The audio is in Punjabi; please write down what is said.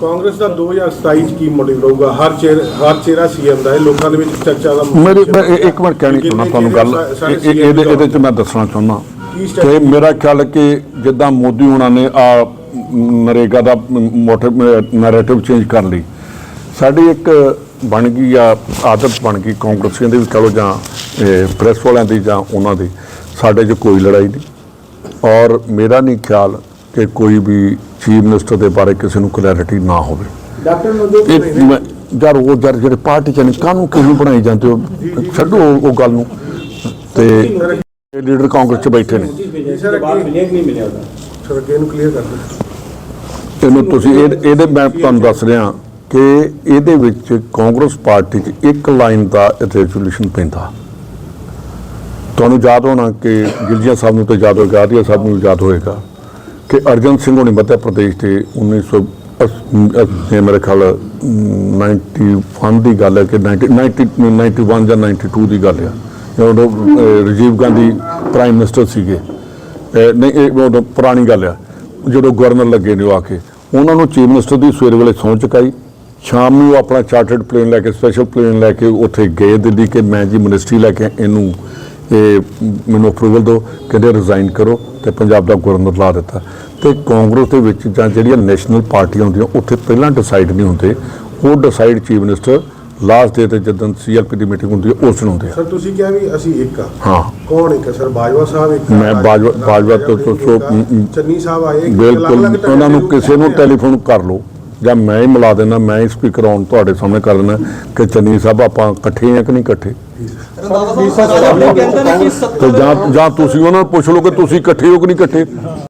ਕਾਂਗਰਸ ਦਾ 2027 ਚ ਕੀ ਮੋਟਿਵ ਰਹੂਗਾ? ਹਰ ਚਿਹਰਾ ਹਰ ਚਿਹਰਾ ਸੀਐਮ ਦਾ ਹੈ। ਲੋਕਾਂ ਦੇ ਵਿੱਚ ਚਰਚਾ ਦਾ ਮੇਰੇ। ਮੈਂ ਇੱਕ ਮਿੰਟ ਕਹਿਣੀ ਚਾਹੁੰਦਾ ਤੁਹਾਨੂੰ ਗੱਲ। ਇਹ- ਇਹਦੇ ਇਹਦੇ ਚ ਮੈਂ ਦੱਸਣਾ ਚਾਹੁੰਦਾ। ਕੀ ਕਿ? ਮੇਰਾ ਖਿਆਲ ਹੈ ਕਿ ਜਿੱਦਾਂ ਮੋਦੀ ਹੁਣਾਂ ਨੇ ਆ ਨਰੇਗਾ ਦਾ ਮੋਟਿਵ ਨੈਰੇਟਿਵ ਚੇਂਜ ਕਰ ਲਈ। ਸਾਡੀ ਇੱਕ ਬਣ ਗਈ ਆ ਆਦਤ ਬਣ ਗਈ ਕਾਂਗਰਸੀਆਂ ਦੀ ਵੀ ਕਹੋ ਜਾਂ ਪ੍ਰੈਸ ਵਾਲਿਆਂ ਦੀ ਜਾਂ ਉਹਨਾਂ ਦੀ। ਸਾਡੇ 'ਚ ਕੋਈ ਲੜਾਈ ਨਹੀਂ। ਔਰ ਮੇਰਾ ਨਹੀਂ ਖਿਆਲ ਕਿ ਕੋਈ ਵੀ ਚੀਫ ਮਿਨਿਸਟਰ ਦੇ ਬਾਰੇ ਕਿਸੇ ਨੂੰ ਕਲੈਰਿਟੀ ਨਾ ਹੋਵੇ। ਡਾਕਟਰ ਨਵਜੋਤ ਇਹ ਨੇ ਮੈਂ ਯਾਰ ਉਹ ਯਾਰ ਜਿਹੜੇ ਪਾਰਟੀ ਚ ਨੇ ਕਾਹਨੂੰ ਕਿਸ ਨੂੰ ਬਣਾਈ ਜਾਂਦੇ ਹੋ? ਛੱਡੋ ਉਹ ਗੱਲ ਨੂੰ। ਤੇ ਲੀਡਰ ਕਾਂਗਰਸ ਚ ਬੈਠੇ ਨੇ। ਸਰ ਅੱਗੇ ਨੂੰ ਕਲੀਅਰ ਕਰ ਦਿਓ। ਇਹਨੂੰ ਤੁਸੀਂ ਇਹ- ਇਹਦੇ ਮੈਂ ਤੁਹਾਨੂੰ ਦੱਸ ਰਿਹਾ ਕਿ ਇਹਦੇ ਵਿੱਚ ਕਾਂਗਰਸ ਪਾਰਟੀ 'ਚ ਇੱਕ ਲਾਈਨ ਦਾ ਰੈਜ਼ੋਲੂਸ਼ਨ ਪੈਂਦਾ। ਤੁਹਾਨੂੰ ਯਾਦ ਹੋਣਾ ਕਿ ਗਿਲਜੀਆ ਸਾਹਿਬ ਨੂੰ ਤਾਂ ਯਾਦ ਹੋਏਗਾ ਆਦੀਆ ਸਾਹਿਬ ਨੂੰ ਯਾਦ ਹੋਏਗਾ। ਕਿ ਅਰਜਨ ਸਿੰਘ ਹੋਣੀ ਮੱਧ ਪ੍ਰਦੇਸ਼ ਦੇ 1980 ਮੇਰੇ ਖਿਆਲ 91 ਦੀ ਗੱਲ ਹੈ ਕਿ 90 90 91 ਜਾਂ 92 ਦੀ ਗੱਲ ਹੈ। ਜਦੋਂ ਅਹ, ਰਾਜੀਵ ਗਾਂਧੀ ਪ੍ਰਾਈਮ ਮਿਨਿਸਟਰ ਸੀਗੇ। ਨਹੀਂ ਇਹ ਉਦੋਂ ਪੁਰਾਣੀ ਗੱਲ ਆ ਜਦੋਂ ਗਵਰਨਰ ਲੱਗੇ ਨੇ ਉਹ ਆ ਕੇ। ਉਹਨਾਂ ਨੂੰ ਚੀਫ ਮਿਨਿਸਟਰ ਦੀ ਸਵੇਰ ਵੇਲੇ ਸਹੁੰ ਚੁਕਾਈ। ਸ਼ਾਮ ਨੂੰ ਉਹ ਆਪਣਾ ਚਾਰਟਰਡ ਪਲੇਨ ਲੈ ਕੇ ਸਪੈਸ਼ਲ ਪਲੇਨ ਲੈ ਕੇ ਉੱਥੇ ਗਏ ਦਿੱਲੀ ਕਿ ਮੈਂ ਜੀ ਮਿਨਿਸਟਰੀ ਲੈ ਕੇ ਇਹਨੂੰ ਇਹ ਮੈਨੂੰ ਅਪਰੂਵਲ ਦਿਓ ਕਹਿੰਦੇ ਰਿਜ਼ਾਈਨ ਕਰੋ ਤੇ ਪੰਜਾਬ ਦਾ ਗਵਰਨਰ ਲਾ ਦਿੱਤਾ। ਤੇ ਕਾਂਗਰਸ ਦੇ ਵਿੱਚ ਜਾਂ ਜਿਹੜੀਆਂ ਨੈਸ਼ਨਲ ਪਾਰਟੀਆਂ ਹੁੰਦੀਆਂ ਉੱਥੇ ਪਹਿਲਾਂ ਡਿਸਾਈਡ ਨਹੀਂ ਹੁੰਦੇ। ਉਹ decide chief minister last day ਤੇ ਜਦੋਂ ਸੀਐਲਪੀ ਦੀ ਮੀਟਿੰਗ ਹੁੰਦੀ ਹੈ ਉਸ ਨੂੰ ਹੁੰਦੇ ਆ। ਸਰ ਤੁਸੀਂ ਕਿਹਾ ਵੀ ਅਸੀਂ ਇੱਕ ਆ। ਹਾਂ। ਕੌਣ ਇੱਕ ਸਰ ਬਾਜਵਾ ਸਾਹਿਬ ਇੱਕ ਮੈਂ ਬਾਜਵਾ- ਬਾਜਵਾ ਤੋਂ- ਤੋਂ- ਚੰਨੀ ਸਾਹਿਬ ਆਏ ਇੱਕ ਬਿਲਕੁਲ। ਉਹਨਾਂ ਨੂੰ ਕਿਸੇ ਨੂੰ ਟੈਲੀਫੋਨ ਕਰ ਲਓ। ਜਾਂ ਮੈਂ ਹੀ ਮਿਲਾ ਦੇਣਾ ਮੈਂ ਹੀ ਸਪੀਕਰ ਆਨ ਤੁਹਾਡੇ ਸਾਹਮਣੇ ਕਰ ਦੇਣਾ ਕਿ ਚੰਨੀ ਸਾਹਿਬ ਆਪਾਂ ਇਕੱਠੇ ਆ ਕਿ ਨਹੀਂ ਇਕੱਠੇ? ਰੰਦਾਵਾ ਸਾਹਿਬ ਕਹਿੰਦੇ ਨੇ ਕਿ ਤੇ ਜਾਂ ਜਾਂ ਤੁਸੀਂ ਉਹਨਾਂ ਨੂੰ ਪੁੱਛ ਲਓ ਕਿ ਤੁਸੀਂ ਇਕੱਠੇ ਹੋ ਕਿ ਨਹੀਂ ਇਕੱਠੇ?